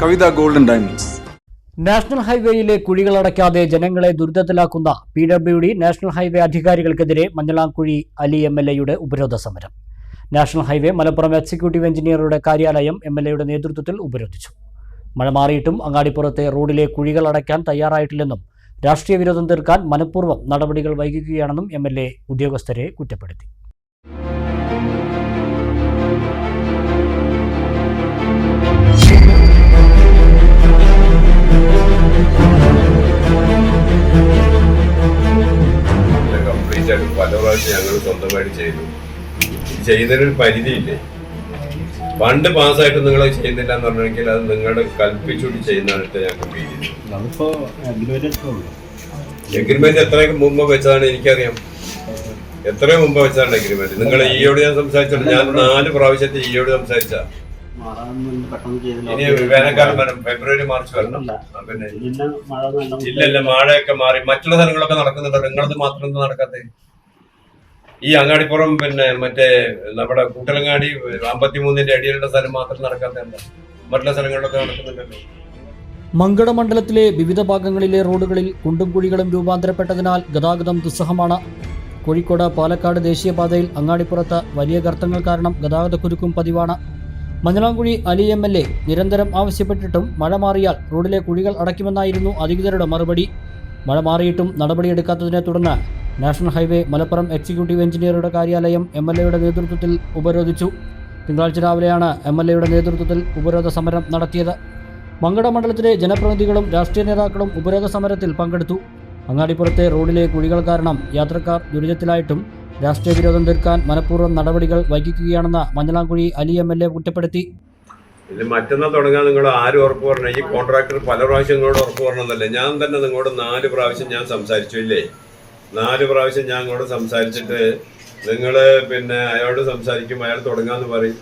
കവിത golden diamonds. National ഹൈവേയിലെ കുഴികളടയ്ക്കാതെ ജനങ്ങളെ ദുരിതത്തിലാക്കുന്ന P W D national highway അധികാരികൾക്കെതിരെ Manjalamkuzhi Ali M L എയുടെ ഉപരോധ സമരം നാഷണൽ ഹൈവേ മലപ്പുറം എക്സിക്യൂട്ടീവ് എഞ്ചിനീയറുടെ കാര്യാലയം എം എൽ എയുടെ നേതൃത്വത്തിൽ ഉപരോധിച്ചു. മഴ മാറിയിട്ടും അങ്ങാടിപ്പുറത്തെ റോഡിലെ കുഴികൾ അടയ്ക്കാൻ തയ്യാറായിട്ടില്ലെന്നും രാഷ്ട്രീയ വിരോധം തീർക്കാൻ മനഃപൂർവം നടപടികൾ വൈകിക്കുകയാണെന്നും എം ഉദ്യോഗസ്ഥരെ കുറ്റപ്പെടുത്തി. പല പ്രാവശ്യം ഞങ്ങൾ സ്വന്തമായിട്ട് ചെയ്തു. ചെയ്യുന്നതിനൊരു പരിധിയില്ലേ? ഫണ്ട് പാസ്സായിട്ട് നിങ്ങൾ ചെയ്യുന്നില്ല എന്ന് പറഞ്ഞെങ്കിൽ അത് നിങ്ങളുടെ കൽപ്പിച്ചുകൂടി ചെയ്യുന്നതായിട്ട് ഞങ്ങൾ ഫീൽ ചെയ്തു എഗ്രിമെന്റ് എത്രയൊക്കെ മുമ്പ് വെച്ചതാണ് എനിക്കറിയാം. എത്ര മുമ്പ് വെച്ചാണ് എഗ്രിമെന്റ് നിങ്ങൾ ഈയോട് ഞാൻ സംസാരിച്ചിട്ടുണ്ട് ഞാൻ നാല് പ്രാവശ്യത്തെ ഈയോട് സംസാരിച്ച. ഇനി വേനൽക്കാലം വരണം ഫെബ്രുവരി മാർച്ച് വരണം പിന്നെ ഇല്ല മഴ നല്ല ഇല്ല ഇല്ല മഴയൊക്കെ മാറി. മറ്റുള്ള സ്ഥലങ്ങളൊക്കെ നടക്കുന്നുണ്ടോ? നിങ്ങളത് മാത്രം എന്താ നടക്കാത്തത് ഈ അങ്ങാടിപ്പുറം പിന്നെ മറ്റേ നമ്മുടെ കൂട്ടലങ്ങാടി അമ്പത്തിമൂന്നിന്റെ അടിയിലുള്ള സ്ഥലം മാത്രം നടക്കാത്ത മറ്റുള്ള സ്ഥലങ്ങളിലൊക്കെ നടക്കുന്നുണ്ടല്ലോ. മങ്കട മണ്ഡലത്തിലെ വിവിധ ഭാഗങ്ങളിലെ റോഡുകളിൽ കുണ്ടും കുഴികളും രൂപാന്തരപ്പെട്ടതിനാൽ ഗതാഗതം ദുസ്സഹമാണ്. കോഴിക്കോട് പാലക്കാട് ദേശീയപാതയിൽ അങ്ങാടിപ്പുറത്ത് വലിയ ഗർത്തങ്ങൾ കാരണം ഗതാഗതക്കുരുക്കും പതിവാണ്. Manjalamkuzhi Ali M L A നിരന്തരം ആവശ്യപ്പെട്ടിട്ടും മഴ മാറിയാൽ റോഡിലെ കുഴികൾ അടയ്ക്കുമെന്നായിരുന്നു അധികൃതരുടെ മറുപടി. മഴ മാറിയിട്ടും നടപടിയെടുക്കാത്തതിനെ തുടർന്ന് നാഷണൽ ഹൈവേ മലപ്പുറം എക്സിക്യൂട്ടീവ് എഞ്ചിനീയറുടെ കാര്യാലയം എം എൽ എയുടെ നേതൃത്വത്തിൽ ഉപരോധിച്ചു. തിങ്കളാഴ്ച രാവിലെയാണ് എം എൽ എയുടെ നേതൃത്വത്തിൽ ഉപരോധ സമരം നടത്തിയത്. മങ്കട മണ്ഡലത്തിലെ ജനപ്രതിനിധികളും രാഷ്ട്രീയ നേതാക്കളും ഉപരോധ സമരത്തിൽ പങ്കെടുത്തു. അങ്ങാടിപ്പുറത്തെ റോഡിലെ കുഴികൾ കാരണം യാത്രക്കാർ ദുരിതത്തിലായിട്ടും രാഷ്ട്രീയ വിരോധം തീർക്കാൻ മനഃപൂർവം നടപടികൾ വൈകിക്കുകയാണെന്ന് Manjalamkuzhi Ali M L A കുറ്റപ്പെടുത്തി. ഇത് മറ്റന്നാൾ തുടങ്ങാൻ നിങ്ങൾ ആരും ഉറപ്പ് പറഞ്ഞു ഈ കോൺട്രാക്ടർ പല പ്രാവശ്യം നിങ്ങളോട് ഉറപ്പ് പറഞ്ഞതല്ലേ ഞാൻ തന്നെ നിങ്ങളോട് നാല് പ്രാവശ്യം ഞാൻ സംസാരിച്ചു ഇല്ലേ? നാല് പ്രാവശ്യം ഞാൻ അങ്ങോട്ട് സംസാരിച്ചിട്ട് നിങ്ങൾ പിന്നെ അയാളോട് സംസാരിക്കും അയാൾ തുടങ്ങാന്ന് പറയും.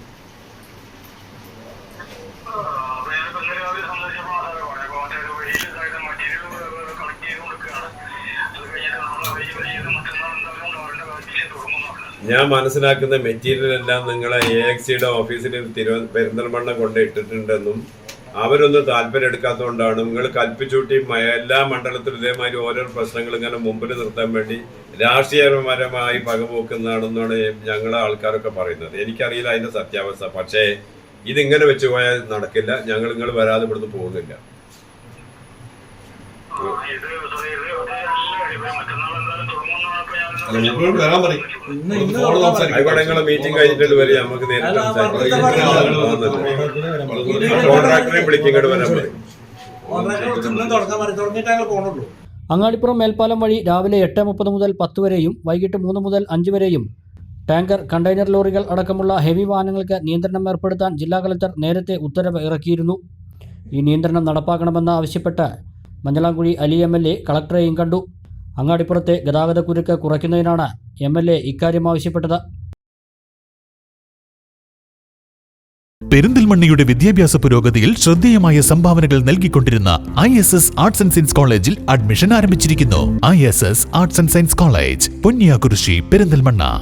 ഞാൻ മനസ്സിലാക്കുന്ന മെറ്റീരിയൽ എല്ലാം നിങ്ങളെ എ എക്സിയുടെ ഓഫീസിൽ തിരുവ പെരിന്തൽമണ്ണ കൊണ്ട് ഇട്ടിട്ടുണ്ടെന്നും അവരൊന്നും താല്പര്യം എടുക്കാത്തതുകൊണ്ടാണ് നിങ്ങൾ കൽപ്പിച്ചൂട്ടി എല്ലാ മണ്ഡലത്തിലും ഇതേമാതിരി ഓരോ പ്രശ്നങ്ങൾ ഇങ്ങനെ മുമ്പിൽ നിർത്താൻ വേണ്ടി രാഷ്ട്രീയപരമായി പകപോക്കുന്നതാണെന്നാണ് ഞങ്ങളെ ആൾക്കാരൊക്കെ പറയുന്നത്. എനിക്കറിയില്ല അതിന്റെ സത്യാവസ്ഥ. പക്ഷേ ഇതിങ്ങനെ വെച്ച് പോയാൽ നടക്കില്ല. ഞങ്ങൾ നിങ്ങൾ വരാതെ ഇവിടുന്ന് പോകുന്നില്ല. ആയിക്കോട്ടെ നിങ്ങളെ മീറ്റിംഗ് കഴിഞ്ഞിട്ട് വരെ നമുക്ക് നേരിട്ട് സംസാരിക്കാം. വരാൻ പറയും. അങ്ങാടിപ്പുറം മേൽപ്പാലം വഴി രാവിലെ എട്ട് മുപ്പത് മുതൽ പത്ത് വരെയും വൈകിട്ട് മൂന്ന് മുതൽ അഞ്ച് വരെയും ടാങ്കർ കണ്ടെയ്നർ ലോറികൾ അടക്കമുള്ള ഹെവി വാഹനങ്ങൾക്ക് നിയന്ത്രണം ഏർപ്പെടുത്താൻ ജില്ലാ കലക്ടർ നേരത്തെ ഉത്തരവ് ഇറക്കിയിരുന്നു. ഈ നിയന്ത്രണം നടപ്പാക്കണമെന്ന് ആവശ്യപ്പെട്ട് Manjalamkuzhi Ali M L A കളക്ടറെയും കണ്ടു. അങ്ങാടിപ്പുറത്തെ ഗതാഗതക്കുരുക്ക് കുറയ്ക്കുന്നതിനാണ് എം എൽ എ ഇക്കാര്യം ആവശ്യപ്പെട്ടത്. പെരിന്തൽമണ്ണയുടെ വിദ്യാഭ്യാസ പുരോഗതിയിൽ ശ്രദ്ധേയമായ സംഭാവനകൾ നൽകിക്കൊണ്ടിരുന്ന I S S arts and science കോളേജിൽ അഡ്മിഷൻ ആരംഭിച്ചിരിക്കുന്നു. I S S arts and science college Ponniyakurissi Perinthalmanna.